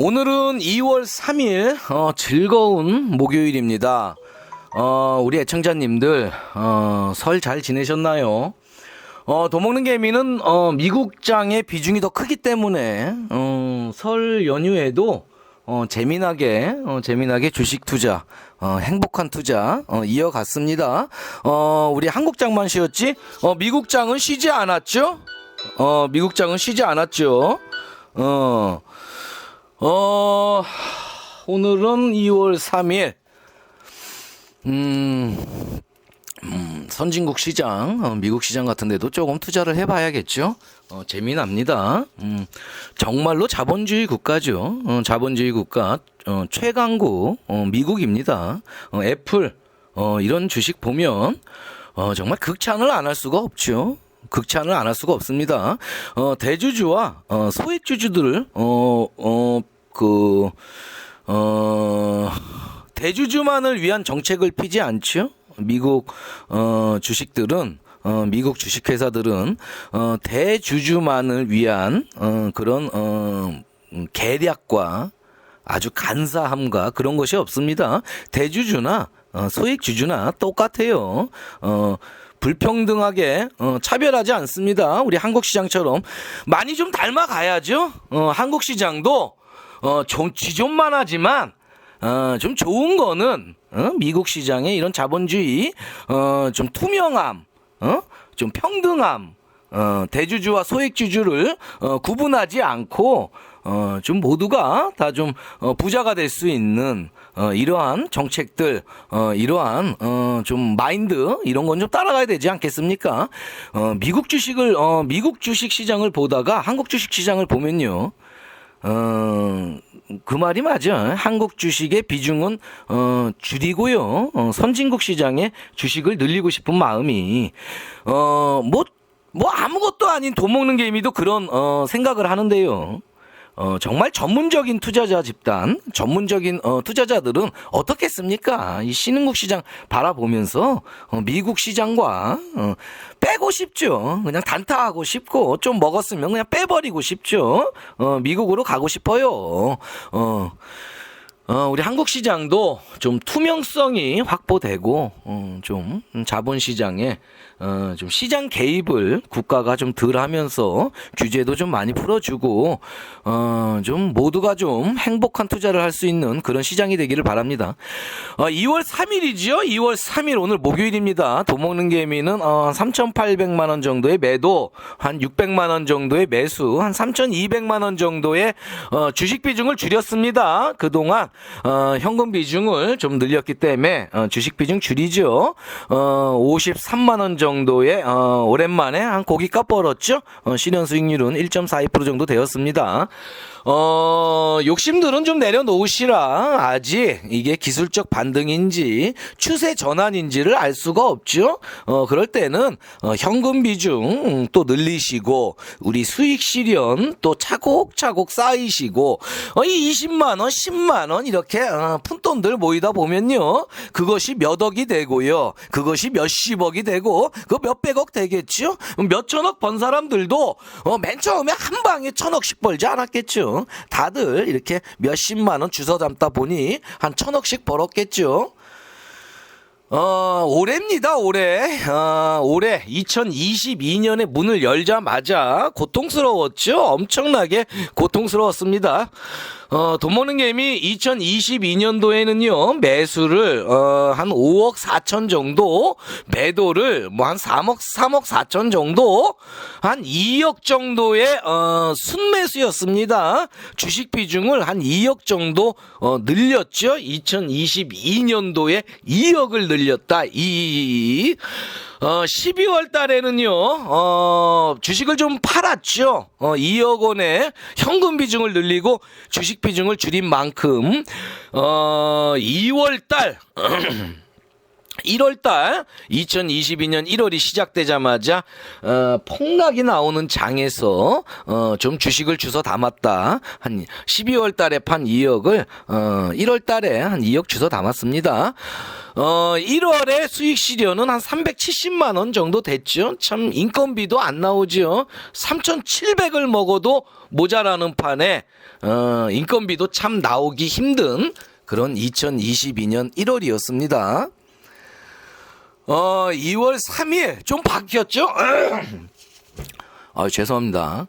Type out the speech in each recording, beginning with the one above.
오늘은 2월 3일 어, 즐거운 목요일입니다. 어, 우리 애청자님들 어, 설 잘 지내셨나요? 어, 도먹는 개미는 어, 미국장의 비중이 더 크기 때문에 어, 설 연휴에도 어, 재미나게 어, 재미나게 주식 투자 어, 행복한 투자 어, 이어갔습니다. 어, 우리 한국장만 쉬었지? 어, 미국장은 쉬지 않았죠? 어, 미국장은 쉬지 않았죠? 어. 어, 오늘은 2월 3일. 음, 음, 선진국 시장, 어, 미국 시장 같은 데도 조금 투자를 해봐야겠죠? 어, 재미납니다. 음, 정말로 자본주의 국가죠. 어, 자본주의 국가, 어, 최강국, 어, 미국입니다. 어, 애플, 어, 이런 주식 보면, 어, 정말 극찬을 안 할 수가 없죠. 극찬을 안 할 수가 없습니다. 어, 대주주와 어, 소액주주들을 어, 어, 그, 어, 대주주만을 위한 정책을 피지 않죠. 미국 어, 주식들은 어, 미국 주식회사들은 어, 대주주만을 위한 어, 그런 어, 음, 계략과 아주 간사함과 그런 것이 없습니다. 대주주나 어, 소액주주나 똑같아요. 어, 불평등하게 어, 차별하지 않습니다. 우리 한국 시장처럼 많이 좀 닮아가야죠. 어, 한국 시장도 어, 좀 지존만 하지만 어, 좀 좋은 거는 어, 미국 시장의 이런 자본주의 어, 좀 투명함, 어, 좀 평등함, 어, 대주주와 소액주주를 어, 구분하지 않고 어, 좀 모두가 다 좀 어, 부자가 될 수 있는 어, 이러한 정책들, 어, 이러한 어, 좀 마인드 이런 건 좀 따라가야 되지 않겠습니까? 어, 미국 주식을 어, 미국 주식 시장을 보다가 한국 주식 시장을 보면요. 어, 그 말이 맞아. 한국 주식의 비중은 어, 줄이고요. 어, 선진국 시장의 주식을 늘리고 싶은 마음이 어, 뭐, 뭐 아무것도 아닌 돈 먹는 개미도 그런 어, 생각을 하는데요. 어, 정말 전문적인 투자자 집단, 전문적인 어, 투자자들은 어떻겠습니까? 이 신흥국 시장 바라보면서 어, 미국 시장과 어, 빼고 싶죠. 그냥 단타하고 싶고 좀 먹었으면 그냥 빼버리고 싶죠. 어, 미국으로 가고 싶어요. 어. 어, 우리 한국 시장도 좀 투명성이 확보되고, 어, 좀 자본 시장에, 어, 좀 시장 개입을 국가가 좀 덜 하면서 규제도 좀 많이 풀어주고, 어, 좀 모두가 좀 행복한 투자를 할 수 있는 그런 시장이 되기를 바랍니다. 어, 2월 3일이죠? 2월 3일 오늘 목요일입니다. 도먹는 개미는, 어, 3,800만 원 정도의 매도, 한 600만 원 정도의 매수, 한 3,200만 원 정도의, 어, 주식 비중을 줄였습니다. 그동안, 어, 현금 비중을 좀 늘렸기 때문에 어, 주식 비중 줄이죠. 어, 53만 원 정도 의 어, 오랜만에 한 고기값 벌었죠. 어, 실현 수익률은 1.42% 정도 되었습니다. 어, 욕심들은 좀 내려놓으시라. 아직 이게 기술적 반등인지 추세 전환인지를 알 수가 없죠. 어, 그럴 때는 어, 현금 비중 음, 또 늘리시고 우리 수익 실현 또 차곡차곡 쌓이시고 어, 이 20만 원, 10만 원 이렇게 어, 푼돈들 모이다 보면요. 그것이 몇 억이 되고요. 그것이 몇십억이 되고 그 몇백억 되겠죠. 몇천억 번 사람들도 어, 맨 처음에 한 방에 천억씩 벌지 않았겠죠. 다들 이렇게 몇십만 원 주워 담다 보니 한 천억씩 벌었겠죠. 어, 올해입니다, 올해. 어, 올해 2022년에 문을 열자마자 고통스러웠죠? 엄청나게 고통스러웠습니다. 어, 돈 버는 개미 2022년도에는요, 매수를, 어, 한 5억 4천 정도, 매도를 뭐 한 3억, 3억 4천 정도, 한 2억 정도의, 어, 순매수였습니다. 주식 비중을 한 2억 정도, 어, 늘렸죠? 2022년도에 2억을 늘렸다. 이, 어, 12월 달에는요, 어, 주식을 좀 팔았죠. 어, 2억 원의 현금 비중을 늘리고 주식 비중을 줄인 만큼, 어, 2월 달, 1월달 2022년 1월이 시작되자마자 어, 폭락이 나오는 장에서 어, 좀 주식을 주워 담았다. 한 12월달에 판 2억을 어, 1월달에 한 2억 주워 담았습니다. 어, 1월에 수익 실현은 한 370만 원 정도 됐죠. 참 인건비도 안 나오죠. 3,700을 먹어도 모자라는 판에 어, 인건비도 참 나오기 힘든 그런 2022년 1월이었습니다. 어, 2월 3일 좀 바뀌었죠? 아, 죄송합니다.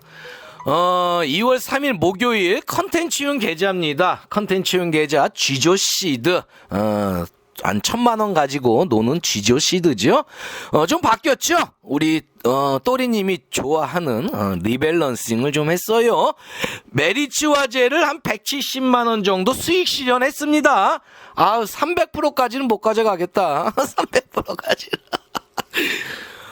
어, 2월 3일 목요일 컨텐츠용 계좌입니다. 컨텐츠용 계좌 쥐조 시드. 어, 한 천만 원 가지고 노는 쥐조 시드죠. 어, 좀 바뀌었죠? 우리 어, 또리님이 좋아하는 어, 리밸런싱을 좀 했어요. 메리츠 화재를 한 170만 원 정도 수익 실현했습니다. 아, 300%까지는 못 가져가겠다. 300%까지는.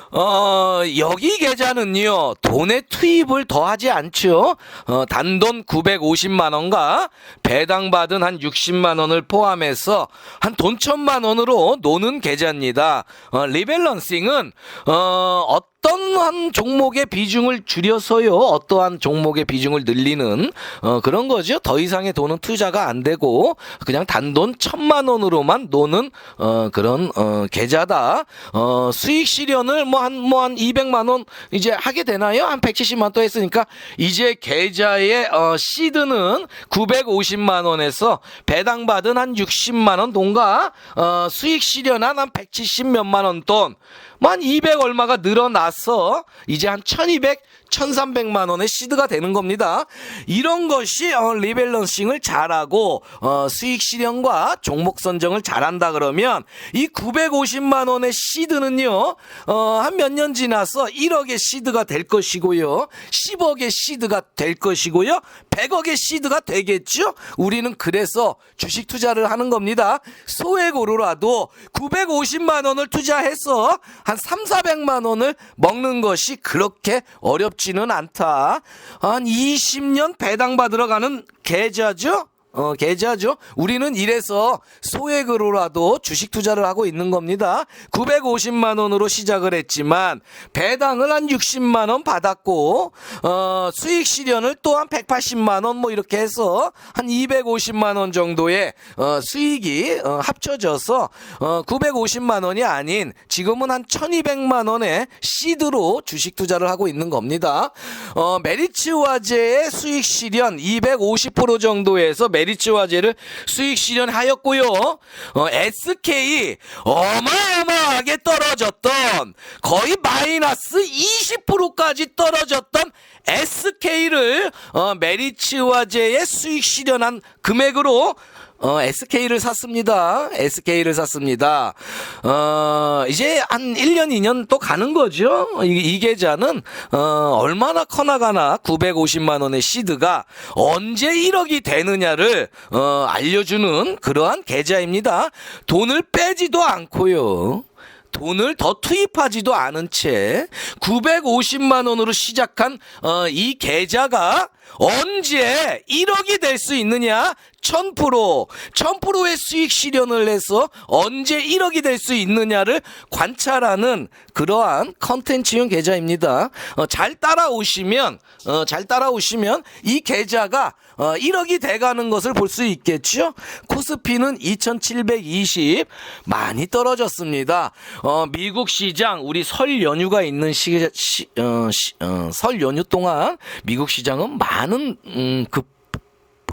어, 여기 계좌는요, 돈의 투입을 더하지 않죠. 어, 단돈 950만원과 배당받은 한 60만원을 포함해서 한 돈 천만 원으로 노는 계좌입니다. 어, 리밸런싱은, 어, 어떠한 종목의 비중을 줄여서요, 어떠한 종목의 비중을 늘리는, 어, 그런 거죠. 더 이상의 돈은 투자가 안 되고, 그냥 단돈 천만 원으로만 노는, 어, 그런, 어, 계좌다. 어, 수익 실현을 뭐 한, 뭐한 200만 원 이제 하게 되나요? 한 170만 또 했으니까, 이제 계좌의, 어, 시드는 950만 원에서 배당받은 한 60만 원 돈과, 어, 수익 실현한 한170 몇만 원 돈, 뭐한 200 얼마가 늘어나서 이제 한 1200, 1300만 원의 시드가 되는 겁니다. 이런 것이 어, 리밸런싱을 잘하고 어, 수익 실현과 종목 선정을 잘한다 그러면 이 950만 원의 시드는요. 어, 한 몇 년 지나서 1억의 시드가 될 것이고요. 10억의 시드가 될 것이고요. 100억의 시드가 되겠죠. 우리는 그래서 주식 투자를 하는 겁니다. 소액으로라도 950만 원을 투자해서 한 3, 400만 원을 먹는 것이 그렇게 어렵지는 않다. 한 20년 배당 받으러 가는 계좌죠? 어, 계좌죠. 우리는 이래서 소액으로라도 주식 투자를 하고 있는 겁니다. 950만 원으로 시작을 했지만 배당을 한 60만 원 받았고 어, 수익 실현을 또 한 180만 원 뭐 이렇게 해서 한 250만 원 정도의 어, 수익이 어, 합쳐져서 어, 950만 원이 아닌 지금은 한 1200만 원의 시드로 주식 투자를 하고 있는 겁니다. 어, 메리츠 화재의 수익 실현 250% 정도에서 메리 츠 화재를 수익 실현하였고요. 어, SK 어마어마하게 떨어졌던 거의 마이너스 20%까지 떨어졌던 SK를 어, 메리츠 화재의 수익 실현한 금액으로 어, SK를 샀습니다. SK를 샀습니다. 어, 이제 한 1년, 2년 또 가는 거죠. 이, 이 계좌는, 어, 얼마나 커나가나 950만 원의 시드가 언제 1억이 되느냐를, 어, 알려주는 그러한 계좌입니다. 돈을 빼지도 않고요. 돈을 더 투입하지도 않은 채 950만 원으로 시작한 어, 이 계좌가 언제 1억이 될 수 있느냐? 1000% 1000%의 수익 실현을 해서 언제 1억이 될 수 있느냐를 관찰하는 그러한 컨텐츠용 계좌입니다. 어, 잘 따라오시면 어, 잘 따라오시면 이 계좌가 어, 1억이 돼가는 것을 볼 수 있겠죠. 코스피는 2,720 많이 떨어졌습니다. 어, 미국 시장 우리 설 연휴가 있는 시, 시, 어, 시, 어, 설 연휴 동안 미국 시장은 많은 음, 급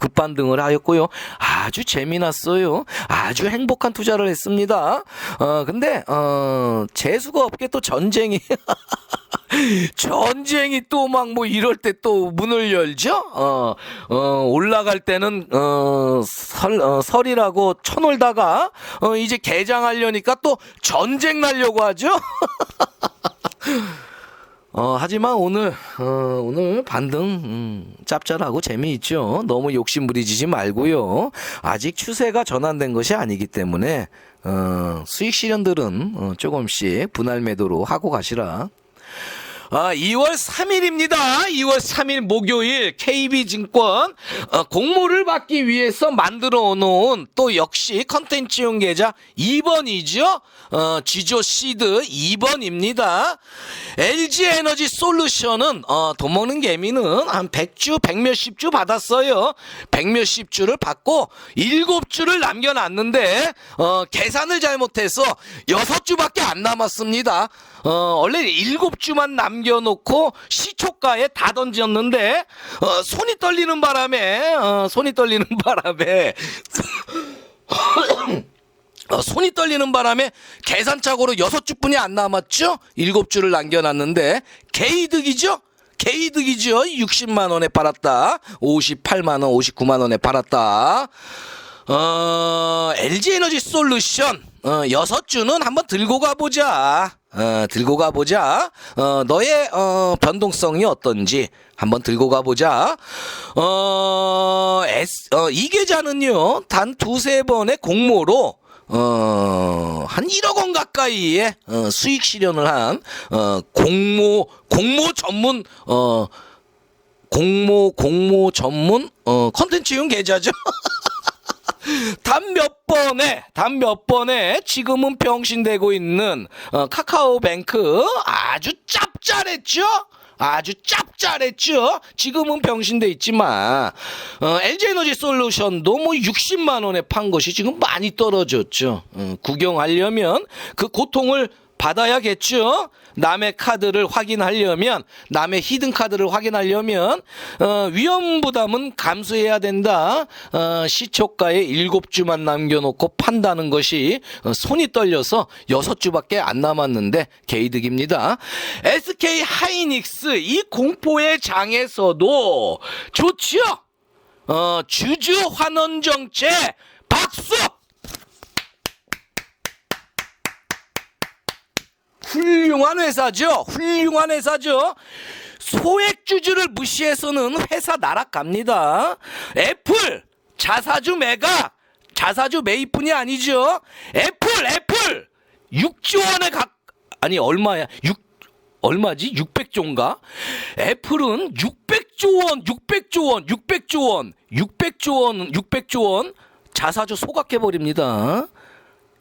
급반등을 하였고요. 아주 재미났어요. 아주 행복한 투자를 했습니다. 어, 근데, 어, 재수가 없게 또 전쟁이, 전쟁이 또 막 뭐 이럴 때 또 문을 열죠? 어, 어, 올라갈 때는, 어, 설, 어, 설이라고 쳐놀다가, 어, 이제 개장하려니까 또 전쟁 날려고 하죠? 어, 하지만 오늘, 어, 오늘 반등, 음, 짭짤하고 재미있죠. 너무 욕심 부리지 말고요. 아직 추세가 전환된 것이 아니기 때문에, 어, 수익 실현들은, 어, 조금씩 분할 매도로 하고 가시라. 아, 2월 3일입니다. 2월 3일 목요일 KB증권 어, 공모를 받기 위해서 만들어 놓은 또 역시 컨텐츠 용 계좌 2번이죠. 어, 지조 시드 2번입니다. LG 에너지 솔루션은 어, 돈 먹는 개미는 한 100주, 100몇십 주 받았어요. 100몇십 주를 받고 7주를 남겨놨는데 어, 계산을 잘못해서 6주밖에 안 남았습니다. 어, 원래 7주만 남 겨놓고 시초가에 다 던졌는데 어, 손이 떨리는 바람에 어, 손이 떨리는 바람에 어, 손이 떨리는 바람에 계산착오로 여섯 주뿐이 안 남았죠? 일곱 주를 남겨놨는데 개이득이죠? 개이득이죠? 60만 원에 팔았다. 58만 원, 59만 원에 팔았다. 어, LG 에너지 솔루션 어, 여섯 주는 한번 들고 가보자. 어, 들고 가보자. 어, 너의 어, 변동성이 어떤지 한번 들고 가보자. 어, S, 어, 이 계좌는요 단 두세 번의 공모로 어, 한 1억 원 가까이의 어, 수익 실현을 한 어, 공모 공모 전문 어 공모 공모 전문 어 컨텐츠용 계좌죠. 단 몇 번에 단 몇 번에 지금은 병신되고 있는 어, 카카오뱅크 아주 짭짤했죠. 아주 짭짤했죠. 지금은 병신돼 있지만 어, LG에너지 솔루션도 뭐 60만 원에 판 것이 지금 많이 떨어졌죠. 어, 구경하려면 그 고통을 받아야겠죠. 남의 카드를 확인하려면 남의 히든 카드를 확인하려면 어, 위험 부담은 감수해야 된다. 어, 시초가에 일곱 주만 남겨놓고 판다는 것이 어, 손이 떨려서 여섯 주밖에 안 남았는데 개이득입니다. SK 하이닉스 이 공포의 장에서도 좋지요. 어, 주주 환원 정책 박수. 훌륭한 회사죠. 훌륭한 회사죠. 소액주주를 무시해서는 회사 나락갑니다. 애플 자사주 매가 자사주 매입뿐이 아니죠. 애플 애플 6조 원에 각 아니 얼마야? 6 얼마지? 600조인가? 애플은 600조 원, 600조 원, 600조 원, 600조 원, 600조 원 자사주 소각해 버립니다.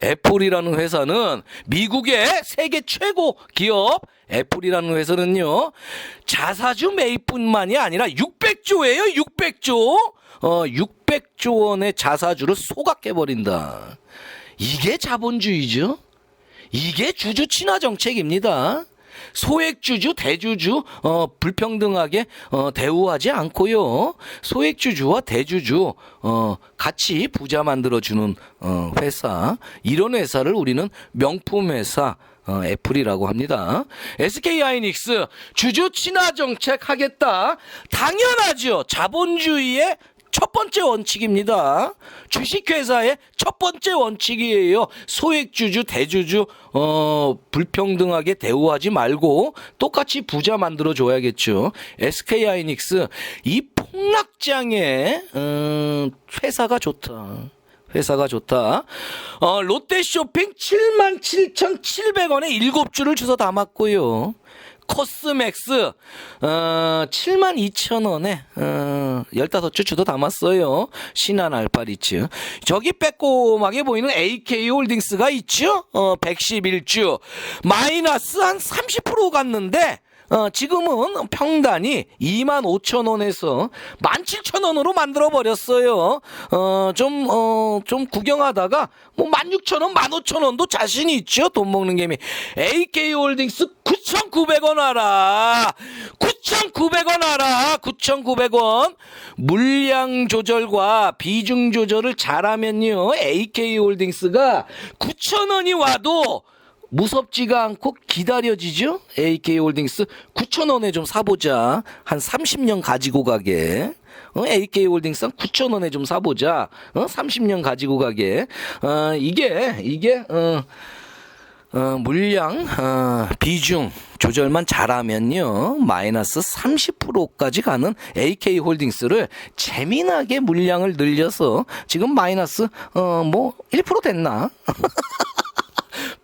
애플이라는 회사는 미국의 세계 최고 기업 애플이라는 회사는요 자사주 매입뿐만이 아니라 600조예요 600조. 어 600조 원의 자사주를 소각해 버린다. 이게 자본주의죠? 이게 주주 친화 정책입니다. 소액주주, 대주주, 어, 불평등하게, 어, 대우하지 않고요. 소액주주와 대주주, 어, 같이 부자 만들어주는, 어, 회사. 이런 회사를 우리는 명품 회사, 어, 애플이라고 합니다. SK 하이닉스 주주 친화 정책 하겠다. 당연하죠. 자본주의의 첫 번째 원칙입니다. 주식회사의 첫 번째 원칙이에요. 소액주주, 대주주, 어, 불평등하게 대우하지 말고 똑같이 부자 만들어 줘야겠죠. SK 하이닉스 이 폭락장에, 음, 회사가 좋다. 회사가 좋다. 어, 롯데 쇼핑 77,700원에 7주를 주워 담았고요. 코스맥스 어 72,000원에 어 15주 주도 담았어요. 신한 알파리츠. 저기 빼꼼하게 보이는 AK 홀딩스가 있죠? 어 111주. 마이너스 한 30% 갔는데 어, 지금은 평단이 25,000원에서 17,000원으로 만들어 버렸어요. 어, 좀, 어, 좀 구경하다가 뭐 16,000원, 15,000원도 자신이 있죠. 돈 먹는 개미. AK 홀딩스 9,900원 하라. 9,900원 하라. 9,900원. 물량 조절과 비중 조절을 잘하면요. AK 홀딩스가 9,000원이 와도 무섭지가 않고 기다려지죠? AK 홀딩스 9,000원에 좀 사보자. 한 30년 가지고 가게. 어, AK 홀딩스 한 9,000원에 좀 사보자. 어, 30년 가지고 가게. 어, 이게, 이게, 어, 어, 물량, 어, 비중 조절만 잘하면요. 마이너스 30%까지 가는 AK 홀딩스를 재미나게 물량을 늘려서 지금 마이너스, 어, 뭐, 1% 됐나?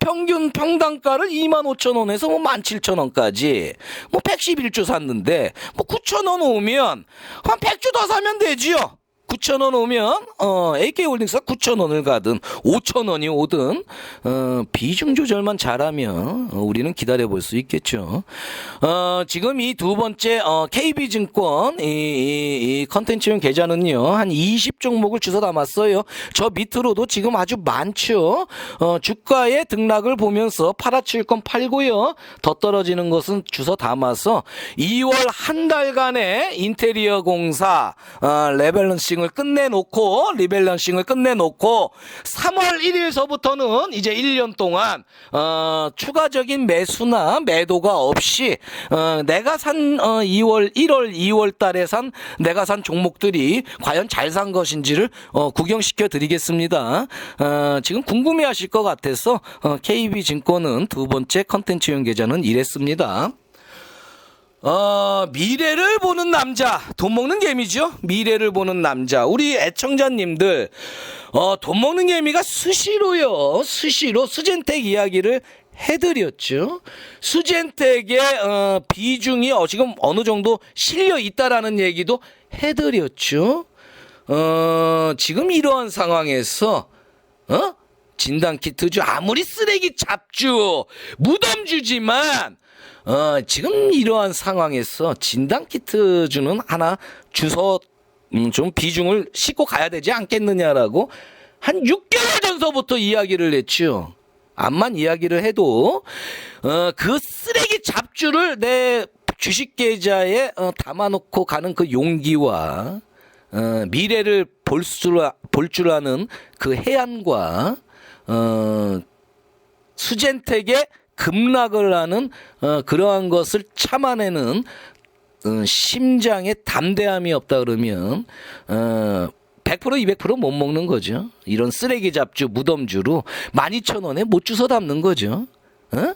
평균 평당가를 2만 5천 원에서 뭐 1만 7천 원까지 뭐 111주 샀는데 뭐 9천 원 오면 한 100주 더 사면 되지요. 9천 원 오면 어 AK홀딩스가 9천 원을 가든 5천 원이 오든 어 비중 조절만 잘하면 어, 우리는 기다려 볼 수 있겠죠. 어 지금 이 두 번째 어 KB증권 이, 이, 이 컨텐츠용 계좌는요 한 20 종목을 주워 담았어요. 저 밑으로도 지금 아주 많죠. 어 주가의 등락을 보면서 팔아칠 건 팔고요. 더 떨어지는 것은 주워 담아서 2월 한 달간의 인테리어 공사 어, 레밸런싱 을 끝내놓고 리밸런싱을 끝내놓고 3월 1일서부터는 이제 1년 동안 어, 추가적인 매수나 매도가 없이 어, 내가 산 어, 2월 1월 2월 달에 산 내가 산 종목들이 과연 잘 산 것인지를 어, 구경시켜 드리겠습니다. 어, 지금 궁금해하실 것 같아서 어, KB증권은 두 번째 컨텐츠용 계좌는 이랬습니다. 어, 미래를 보는 남자. 돈 먹는 개미죠? 미래를 보는 남자. 우리 애청자님들, 어, 돈 먹는 개미가 수시로요. 수시로 수젠텍 이야기를 해드렸죠. 수젠텍의 어, 비중이 어, 지금 어느 정도 실려 있다라는 얘기도 해드렸죠. 어, 지금 이러한 상황에서, 어? 진단 키트주 아무리 쓰레기 잡주, 무덤 주지만, 어, 지금 이러한 상황에서 진단키트 주는 하나 주서 음, 좀 비중을 싣고 가야 되지 않겠느냐라고 한 6개월 전서부터 이야기를 했죠. 암만 이야기를 해도 어, 그 쓰레기 잡주를 내 주식 계좌에 어, 담아놓고 가는 그 용기와 어, 미래를 볼줄 볼줄 아는 그 해안과 어, 수젠텍의 급락을 하는 어, 그러한 것을 참아내는 어, 심장에 담대함이 없다 그러면 어, 100% 200%못 먹는 거죠. 이런 쓰레기 잡주 무덤주로 12,000원에 못 주워 담는 거죠. 어?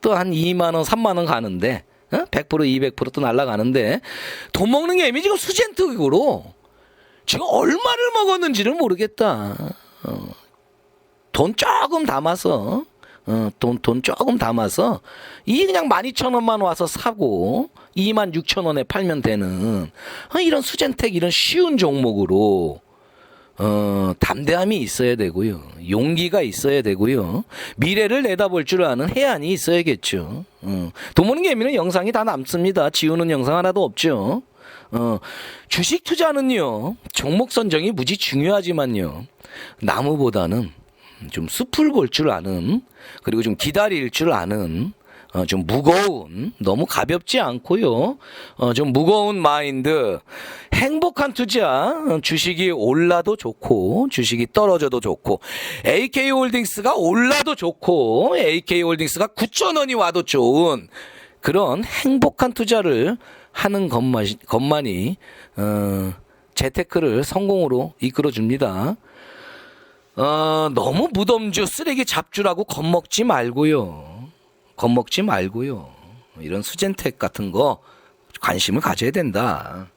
또한 2만 원, 3만 원 가는데 어? 100% 200%또 날아가는데 돈 먹는 게 이미 지금 수젠특으로 지금 얼마를 먹었는지를 모르겠다. 어. 돈 조금 담아서 어, 돈, 돈 조금 담아서 이 그냥 12,000원만 와서 사고 26,000원에 팔면 되는 어, 이런 수젠텍 이런 쉬운 종목으로 어, 담대함이 있어야 되고요. 용기가 있어야 되고요. 미래를 내다볼 줄 아는 해안이 있어야겠죠. 어, 돈 모는 개미는 영상이 다 남습니다. 지우는 영상 하나도 없죠. 어, 주식 투자는요, 종목 선정이 무지 중요하지만요, 나무보다는 좀 숲을 볼 줄 아는, 그리고 좀 기다릴 줄 아는, 어, 좀 무거운, 너무 가볍지 않고요. 어, 좀 무거운 마인드, 행복한 투자, 어, 주식이 올라도 좋고, 주식이 떨어져도 좋고, AK홀딩스가 올라도 좋고, AK홀딩스가 9천 원이 와도 좋은, 그런 행복한 투자를 하는 것만, 것만이, 어, 재테크를 성공으로 이끌어 줍니다. 어, 너무 무덤주 쓰레기 잡주라고 겁먹지 말고요. 겁먹지 말고요. 이런 수젠텍 같은 거 관심을 가져야 된다.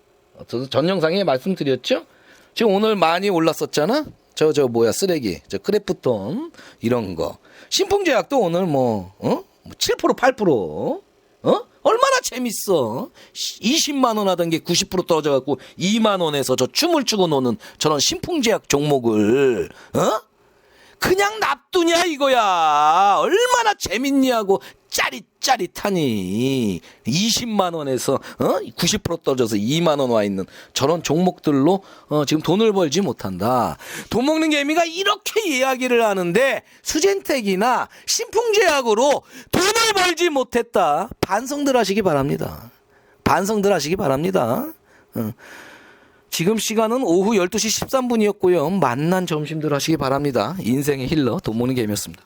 저도 전 영상에 말씀드렸죠? 지금 오늘 많이 올랐었잖아? 저, 저, 뭐야, 쓰레기. 저 크래프톤. 이런 거. 신풍제약도 오늘 뭐, 어? 7%, 8%. 어? 얼마나 재밌어. 20만 원 하던 게 90% 떨어져 갖고 2만 원에서 저 춤을 추고 노는 저런 신풍제약 종목을, 어? 그냥 납두냐 이거야. 얼마나 재밌냐고 짜릿짜릿하니. 20만 원에서 어? 90% 떨어져서 2만 원 와 있는 저런 종목들로 어, 지금 돈을 벌지 못한다. 돈 먹는 개미가 이렇게 이야기를 하는데 수젠텍이나 신풍제약으로 돈을 벌지 못했다. 반성들 하시기 바랍니다. 반성들 하시기 바랍니다. 어. 지금 시간은 오후 12시 13분이었고요. 만난 점심들 하시기 바랍니다. 인생의 힐러 돈 모는 개미였습니다.